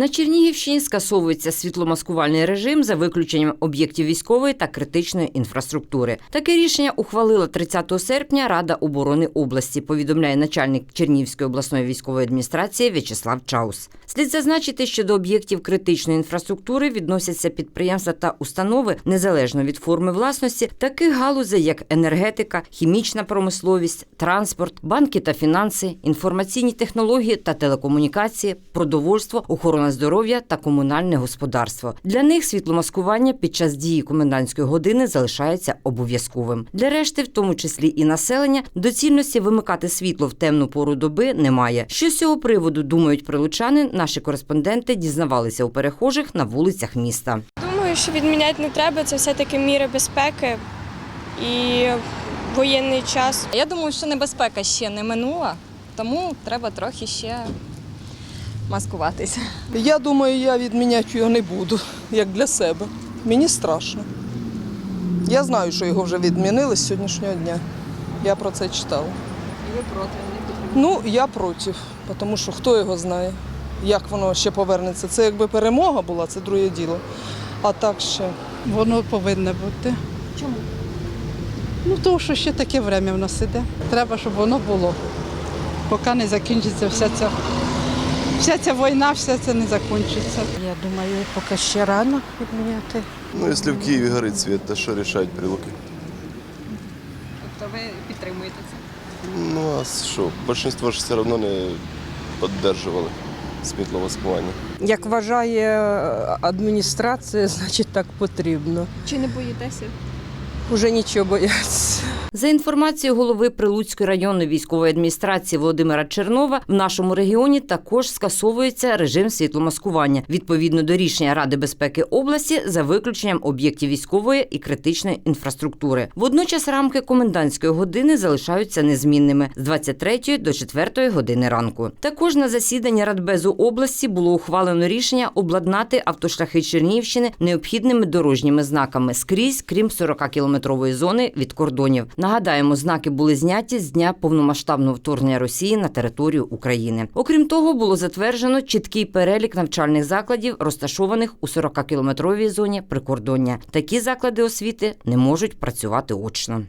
На Чернігівщині скасовується світломаскувальний режим за виключенням об'єктів військової та критичної інфраструктури. Таке рішення ухвалила 30 серпня Рада оборони області. Повідомляє начальник Чернігівської обласної військової адміністрації В'ячеслав Чаус. Слід зазначити, що до об'єктів критичної інфраструктури відносяться підприємства та установи незалежно від форми власності, таких галузей, як енергетика, хімічна промисловість, транспорт, банки та фінанси, інформаційні технології та телекомунікації, продовольство, охорона здоров'я та комунальне господарство. Для них світломаскування під час дії комендантської години залишається обов'язковим. Для решти, в тому числі і населення, доцільності вимикати світло в темну пору доби немає. Що з цього приводу думають прилучани, наші кореспонденти дізнавалися у перехожих на вулицях міста. Думаю, що відміняти не треба. Це все-таки міри безпеки і воєнний час. Я думаю, що небезпека ще не минула, тому треба трохи ще маскуватися. Я думаю, я відміняти його не буду, як для себе. Мені страшно. Я знаю, що його вже відмінили з сьогоднішнього дня. Я про це читала. Ви проти Ну, я проти, тому що хто його знає, як воно ще повернеться. Це якби перемога була, це друге діло. А так ще. Воно повинно бути. Чому? Ну, тому що ще таке время в нас іде. Треба, щоб воно було. Поки не закінчиться вся ця, вся ця війна, все це не закінчиться. Я думаю, поки ще рано відміняти. Ну, якщо в Києві горить світ, то що рішають прилуки? Тобто ви підтримуєте це? Ну а що, більшість ж все одно не підтримували світломаскування. Як вважає е, адміністрація, значить так потрібно. Чи не боїтеся? Уже нічого бояться. За інформацією голови Прилуцької районної військової адміністрації Володимира Чернова, в нашому регіоні також скасовується режим світломаскування відповідно до рішення Ради безпеки області за виключенням об'єктів військової і критичної інфраструктури. Водночас рамки комендантської години залишаються незмінними з 23 до 4 години ранку. Також на засіданні Радбезу області було ухвалено рішення обладнати автошляхи Чернігівщини необхідними дорожніми знаками скрізь, крім 40-кілометрової зони від кордонів. Нагадаємо, знаки були зняті з дня повномасштабного вторгнення Росії на територію України. Окрім того, було затверджено чіткий перелік навчальних закладів, розташованих у 40-кілометровій зоні прикордоння. Такі заклади освіти не можуть працювати очно.